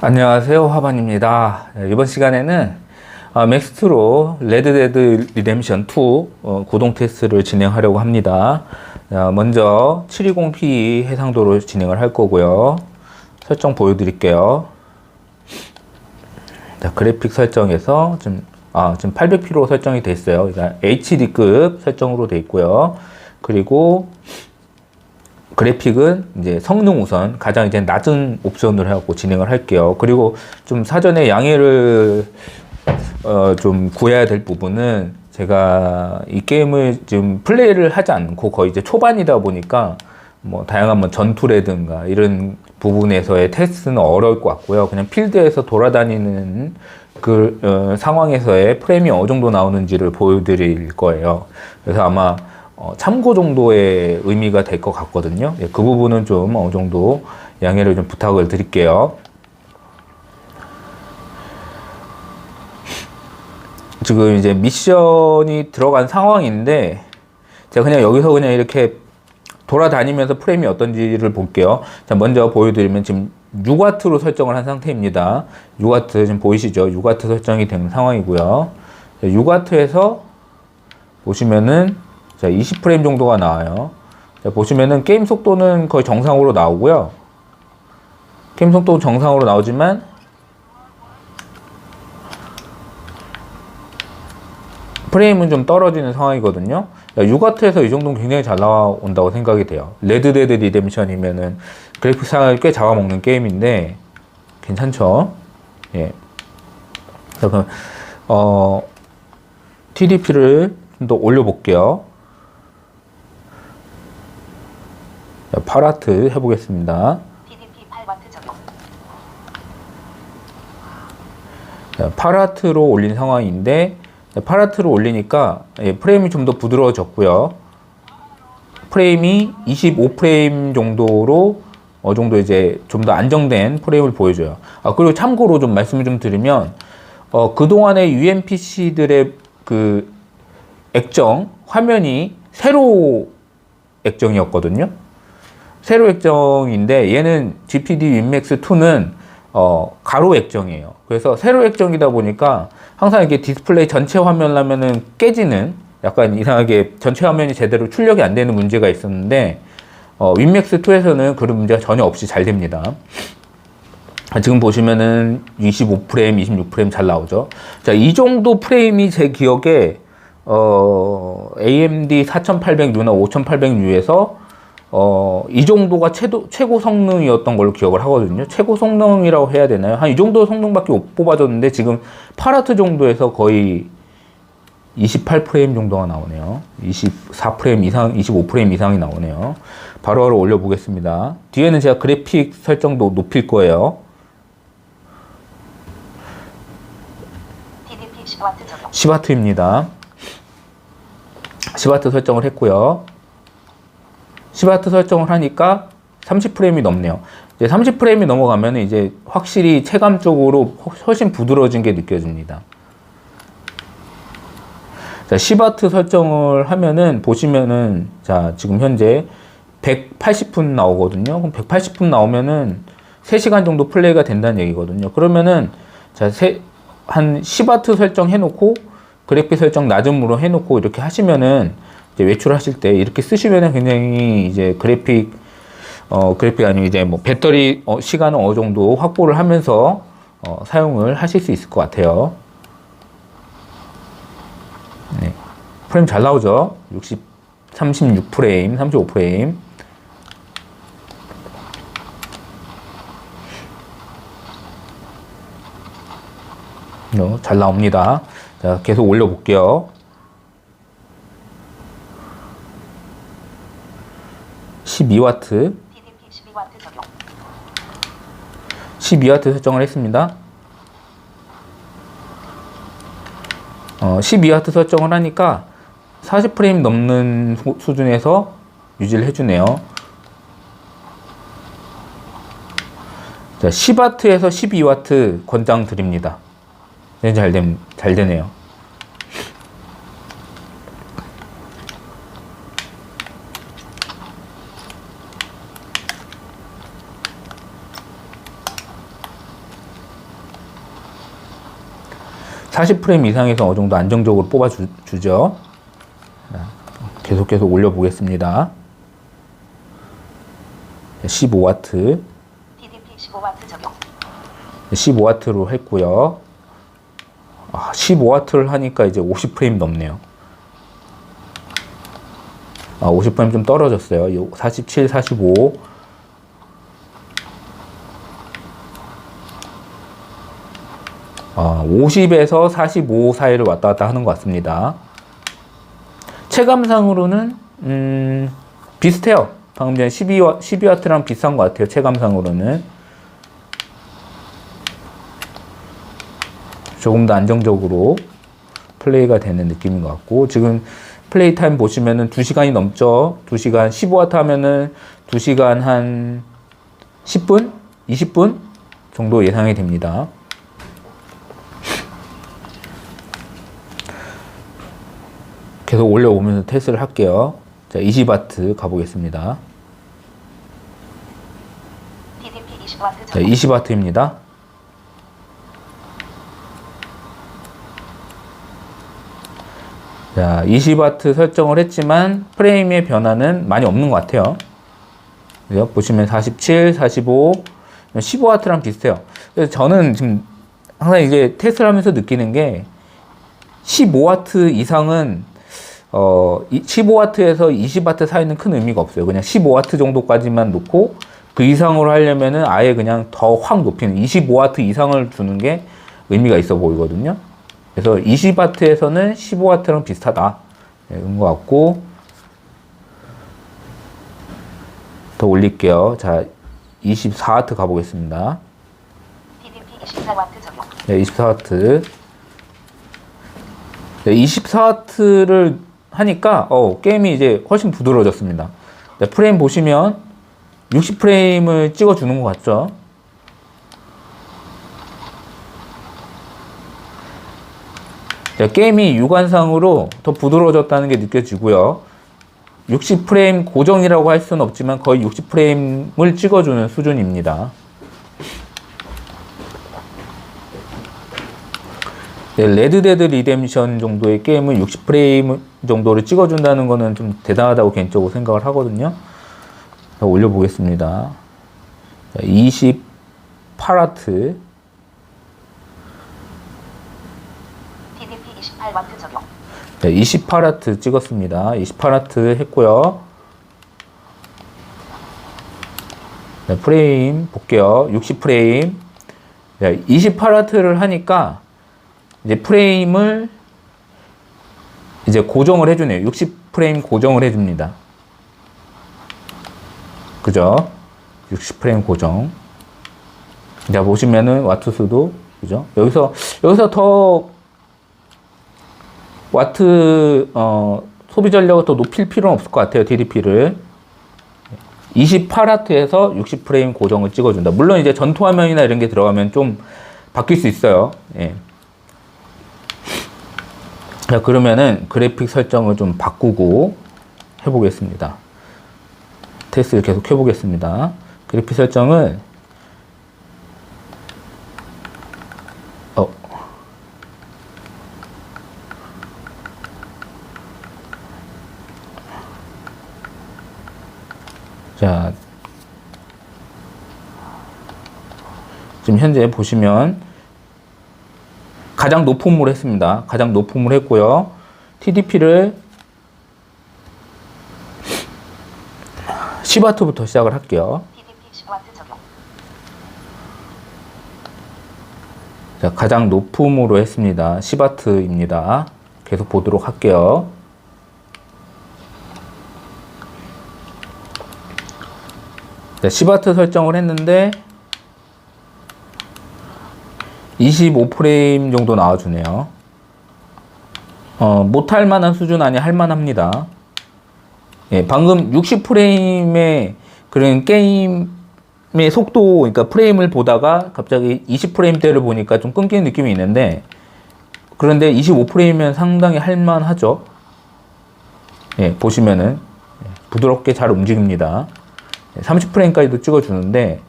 안녕하세요 화반입니다. 네, 이번 시간에는 어, 맥스트로 레드데드 리뎀션 2 어, 구동 테스트를 진행하려고 합니다. 자, 먼저 720p 해상도로 진행을 할 거고요. 설정 보여드릴게요. 자, 그래픽 설정에서 지금 아, 지금 800p로 설정이 돼 있어요. 그러니까 HD급 설정으로 돼 있고요. 그리고 그래픽은 이제 성능 우선 가장 이제 낮은 옵션으로 해갖고 진행을 할게요. 그리고 좀 사전에 양해를 어, 좀 구해야 될 부분은 제가 이 게임을 지금 플레이를 하지 않고 거의 이제 초반이다 보니까 뭐 다양한 뭐 전투라든가 이런 부분에서의 테스트는 어려울 것 같고요. 그냥 필드에서 돌아다니는 그 어, 상황에서의 프레임이 어느 정도 나오는지를 보여드릴 거예요. 그래서 아마 어, 참고 정도의 의미가 될 것 같거든요. 예, 그 부분은 좀 어느 정도 양해를 좀 부탁을 드릴게요. 지금 이제 미션이 들어간 상황인데 제가 그냥 여기서 그냥 이렇게 돌아다니면서 프레임이 어떤지를 볼게요. 자, 먼저 보여드리면 지금 6와트로 설정을 한 상태입니다. 6와트 지금 보이시죠? 6와트 설정이 된 상황이고요. 6와트에서 보시면은 자, 20프레임 정도가 나와요. 자, 보시면은 게임 속도는 거의 정상으로 나오고요. 게임 속도 정상으로 나오지만 프레임은 좀 떨어지는 상황이거든요. 6와트에서 이 정도는 굉장히 잘 나온다고 생각이 돼요. 레드데드 리뎀션이면은 그래픽상을 꽤 잡아먹는 게임인데 괜찮죠? 예. 그래서 어, TDP를 좀 더 올려볼게요. 8와트 해보겠습니다. TDP 8와트 적용. 8와트로 올린 상황인데 8와트로 올리니까 예, 프레임이 좀 더 부드러워졌고요. 프레임이 25프레임 정도로 어 정도 이제 좀 더 안정된 프레임을 보여줘요. 아 그리고 참고로 좀 말씀을 좀 드리면 어 그동안의 UMPC들의 그 액정 화면이 세로 액정이었거든요. 세로 액정인데 얘는 GPD 윈맥스 2는 어, 가로 액정이에요. 그래서 세로 액정이다 보니까 항상 이게 디스플레이 전체 화면라면은 깨지는 약간 이상하게 전체 화면이 제대로 출력이 안 되는 문제가 있었는데 어, 윈맥스 2에서는 그런 문제가 전혀 없이 잘 됩니다. 아, 지금 보시면은 25프레임, 26프레임 잘 나오죠. 자, 이 정도 프레임이 제 기억에 어, AMD 4800U나 5800U에서 어, 이 정도가 최도, 최고 성능이었던 걸로 기억을 하거든요. 최고 성능이라고 해야 되나요? 한 이 정도 성능밖에 못 뽑아줬는데 지금 8와트 정도에서 거의 28프레임 정도가 나오네요. 24프레임 이상, 25프레임 이상이 나오네요. 바로바로 올려보겠습니다. 뒤에는 제가 그래픽 설정도 높일 거예요. TDP 10와트 적용. 10와트입니다. 10와트 설정을 했고요. 10와트 설정을 하니까 30프레임이 넘네요. 이제 30프레임이 넘어가면 이제 확실히 체감적으로 훨씬 부드러워진 게 느껴집니다. 자, 10와트 설정을 하면은 보시면은 자, 지금 현재 180분 나오거든요. 그럼 180분 나오면은 3시간 정도 플레이가 된다는 얘기거든요. 그러면은 자, 세, 한 10와트 설정 해놓고 그래픽 설정 낮음으로 해놓고 이렇게 하시면은 외출하실 때 이렇게 쓰시면은 굉장히 이제 그래픽 어 그래픽 아니면 이제 뭐 배터리 어, 시간을 어느 정도 확보를 하면서 어, 사용을 하실 수 있을 것 같아요. 네. 프레임 잘 나오죠? 60, 36프레임, 35프레임. 어, 잘 나옵니다. 자, 계속 올려볼게요. 12와트, TDP 12와트 적용. 12와트 설정을 했습니다. 어, 12와트 설정을 하니까 40프레임 넘는 수- 수준에서 유지를 해주네요. 자, 10와트에서 12와트 권장 드립니다. 네, 잘, 됨, 잘 되네요. 40프레임 이상에서 어느 정도 안정적으로 뽑아주죠. 계속 계속 올려보겠습니다. 15와트, TDP 15와트 적용. 15와트로 했고요. 아, 15와트를 하니까 이제 50프레임 넘네요. 아, 50프레임 좀 떨어졌어요. 요 47, 45. 아, 50에서 45 사이를 왔다 갔다 하는 것 같습니다. 체감상으로는 음, 비슷해요. 방금 전에 12와, 12와트랑 비슷한 것 같아요. 체감상으로는. 조금 더 안정적으로 플레이가 되는 느낌인 것 같고 지금 플레이 타임 보시면은 2시간이 넘죠. 2시간 15와트 하면은 2시간 한 10분? 20분 정도 예상이 됩니다. 계속 올려오면서 테스트를 할게요. 자, 20와트 가보겠습니다. TDP 20와트 자, 적용. 20와트입니다. 자, 20와트 설정을 했지만 프레임의 변화는 많이 없는 것 같아요. 그죠? 보시면 47, 45, 15와트랑 비슷해요. 그래서 저는 지금 항상 이제 테스트를 하면서 느끼는 게 15와트 이상은 어, 15와트에서 20와트 사이는 큰 의미가 없어요. 그냥 15와트 정도까지만 놓고 그 이상으로 하려면은 아예 그냥 더 확 높이는 25와트 이상을 주는 게 의미가 있어 보이거든요. 그래서 20와트에서는 15와트랑 비슷하다. 네, 그런 것 같고 더 올릴게요. 자, 24와트 가보겠습니다. TDP 24와트 적용. 네, 24와트. 네, 24와트를 하니까 어, 게임이 이제 훨씬 부드러워졌습니다. 네, 프레임 보시면 60프레임을 찍어주는 것 같죠? 네, 게임이 육안상으로 더 부드러워졌다는 게 느껴지고요. 60프레임 고정이라고 할 수는 없지만 거의 60프레임을 찍어주는 수준입니다. 네, 레드데드 리뎀션 정도의 게임을 60프레임 정도를 찍어준다는 거는 좀 대단하다고 개인적으로 생각을 하거든요. 자, 올려보겠습니다. 28와트. TDP 28와트 적용. 네, 28와트 찍었습니다. 28와트 했고요. 네, 프레임 볼게요. 60프레임. 네, 28와트를 하니까 이제 프레임을 이제 고정을 해주네요. 60 프레임 고정을 해줍니다. 그죠? 60 프레임 고정. 자, 보시면은 와트 수도, 그죠? 여기서, 여기서 더 와트 어, 소비 전력을 더 높일 필요는 없을 것 같아요. DDP를 28와트에서 60 프레임 고정을 찍어준다. 물론 이제 전투 화면이나 이런 게 들어가면 좀 바뀔 수 있어요. 예. 자 그러면은 그래픽 설정을 좀 바꾸고 해보겠습니다. 테스트를 계속 해보겠습니다. 그래픽 설정을 어, 자, 지금 현재 보시면 가장 높음으로 했습니다. 가장 높음으로 했고요. TDP를 10와트부터 시작을 할게요. TDP 10와트 적용. 자, 가장 높음으로 했습니다. 10와트입니다. 계속 보도록 할게요. 자, 10와트 설정을 했는데 25프레임 정도 나와주네요. 어, 못할 만한 수준 아니 할 만합니다. 예, 방금 60프레임의 그런 게임의 속도, 그러니까 프레임을 보다가 갑자기 20프레임대를 보니까 좀 끊기는 느낌이 있는데, 그런데 25프레임이면 상당히 할만하죠. 예, 보시면은 예, 부드럽게 잘 움직입니다. 30프레임까지도 찍어주는데,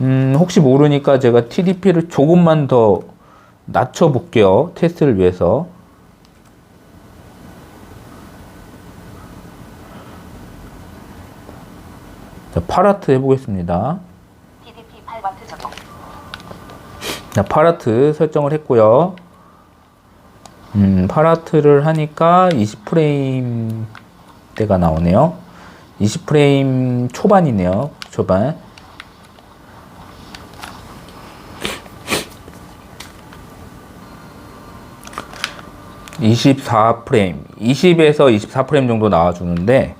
음, 혹시 모르니까 제가 TDP를 조금만 더 낮춰 볼게요. 테스트를 위해서. 자, 8와트 해보겠습니다. DDP 8와트 적용. 자, 8와트 설정을 했고요. 음, 8와트를 하니까 20프레임 대가 나오네요. 20프레임 초반이네요. 초반. (24프레임) (20에서 24프레임) 정도 나와주는데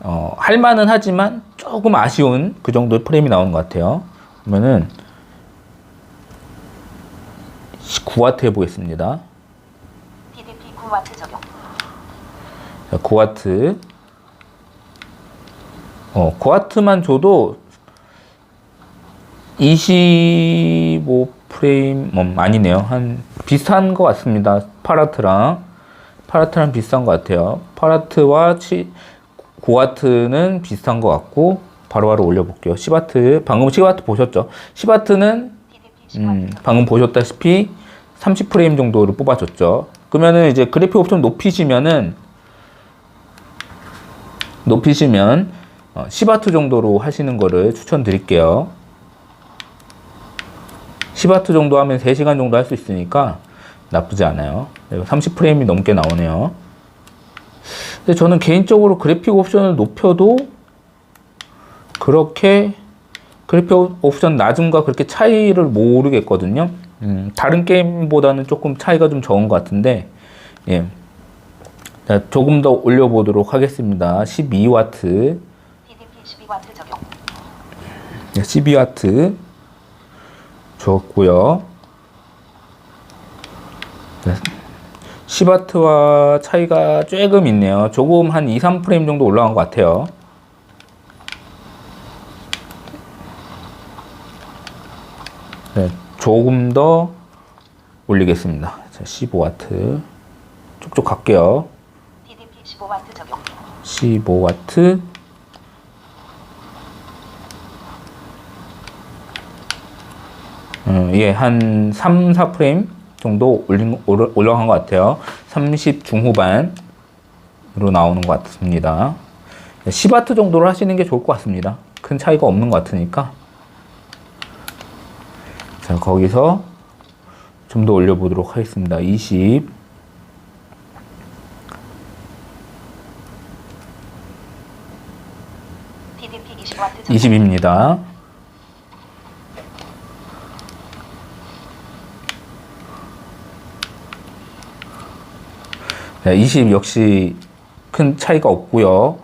어, 할만은 하지만 조금 아쉬운 그 정도 프레임이 나오는 것 같아요 그러면은 9와트 해보겠습니다 DDP 9와트 적용. 자, 9와트. 어, 9와트만 줘도 25 프레임, 음, 아니네요. 한, 비슷한 것 같습니다. 파라트랑. 파라트랑 비슷한 것 같아요. 파라트와 치, 9와트는 비슷한 것 같고, 바로바로 올려볼게요. 10와트. 방금 10와트 보셨죠? 10와트는 DDP 10와트 음. 방금 보셨다시피 30프레임 정도로 뽑아줬죠. 그러면은 이제 그래픽 옵션 높이시면은 높이시면 어, 10와트 정도로 하시는 거를 추천드릴게요. 10와트 정도 하면 3시간 정도 할 수 있으니까 나쁘지 않아요. 30프레임이 넘게 나오네요. 근데 저는 개인적으로 그래픽 옵션을 높여도 그렇게 그래픽 옵션 낮음과 그렇게 차이를 모르겠거든요. 음, 다른 게임보다는 조금 차이가 좀 적은 것 같은데, 예. 자, 조금 더 올려보도록 하겠습니다. 12와트. 12W 좋았고요 10W와 차이가 조금 있네요. 조금 한 2, 3프레임 정도 올라간 것 같아요. 네, 조금 더 올리겠습니다. 15W 쭉쭉 갈게요. 15W 1 음, 예, 한 3, 4프레임 정도 올린, 올라- 올라간 것 같아요. 30 중후반으로 나오는 것 같습니다. 10와트 정도로 하시는 게 좋을 것 같습니다. 큰 차이가 없는 것 같으니까. 자, 거기서 좀 더 올려보도록 하겠습니다. 20. DDP 20와트 적용. 20입니다. 자, 20 역시 큰 차이가 없고요.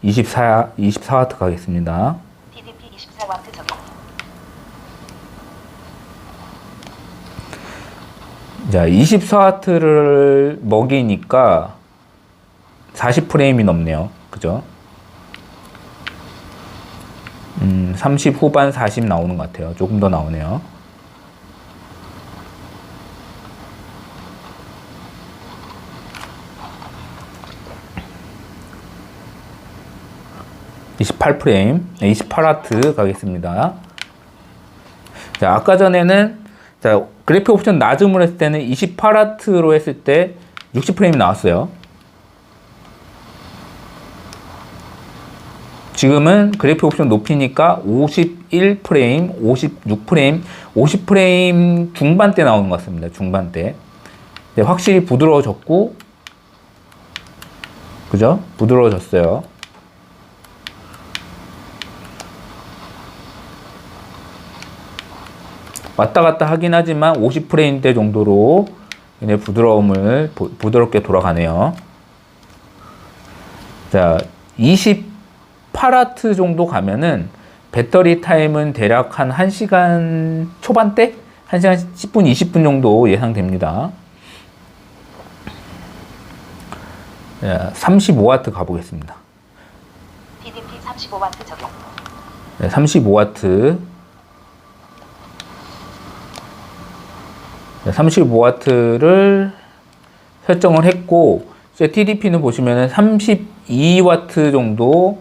24, 24와트 가겠습니다. DDP 24와트 적용. 자, 24와트를 먹이니까 40프레임이 넘네요. 그죠? 음, 30 후반 40 나오는 것 같아요. 조금 더 나오네요. (28프레임) 네, (28와트) 가겠습니다 자 아까 전에는 자 그래픽 옵션 낮음으로 했을 때는 28와트로 했을 때 60프레임이 나왔어요 지금은 그래픽 옵션 높이니까 51프레임, 56프레임, 50프레임 중반대 나오는 것 같습니다. 중반대. 네, 확실히 부드러워졌고, 그죠? 부드러워졌어요. 왔다 갔다 하긴 하지만 50프레임대 정도로 이제 부드러움을 부, 부드럽게 돌아가네요. 자, 28와트 정도 가면은 배터리 타임은 대략 한 1시간 초반대? 1시간 10분, 20분 정도 예상됩니다. 35와트 가보겠습니다. PDP 35W 적용. 35W 35W를 설정을 했고 이제 TDP는 보시면 32W 정도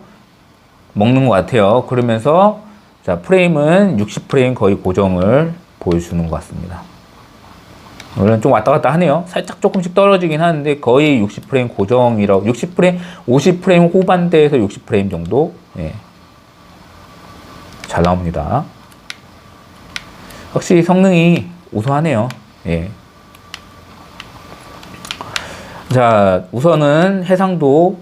먹는 것 같아요. 그러면서 자 프레임은 60프레임 거의 고정을 보여주는 것 같습니다. 물론 좀 왔다 갔다 하네요. 살짝 조금씩 떨어지긴 하는데 거의 60프레임 고정이라고 60프레임, 50프레임 후반대에서 60프레임 정도 예. 잘 나옵니다. 확실히 성능이 우수하네요. 예. 자, 우선은 해상도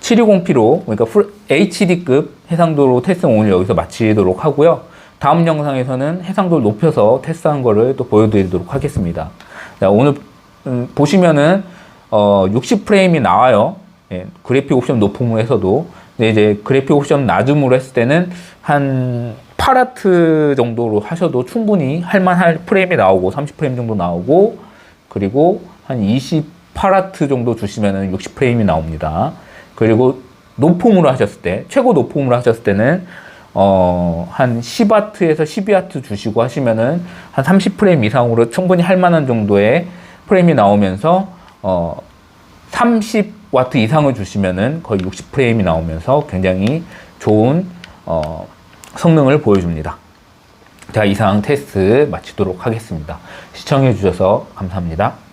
720p로 그러니까 풀 HD급 해상도로 테스트 오늘 여기서 마치도록 하고요. 다음 영상에서는 해상도를 높여서 테스트한 거를 또 보여드리도록 하겠습니다. 자, 오늘 음, 보시면은 어, 60프레임이 나와요. 예, 그래픽 옵션 높음으로 해서도 근데 이제 그래픽 옵션 낮음으로 했을 때는 한 8와트 정도로 하셔도 충분히 할만할 프레임이 나오고 30프레임 정도 나오고 그리고 한 28와트 정도 주시면은 60프레임이 나옵니다. 그리고 높음으로 하셨을 때 최고 높음으로 하셨을 때는 어, 한 10와트에서 12와트 주시고 하시면은 한 30프레임 이상으로 충분히 할 만한 정도의 프레임이 나오면서 어, 30 와트 이상을 주시면은 거의 60프레임이 나오면서 굉장히 좋은 어, 성능을 보여줍니다. 자, 이상 테스트 마치도록 하겠습니다. 시청해 주셔서 감사합니다.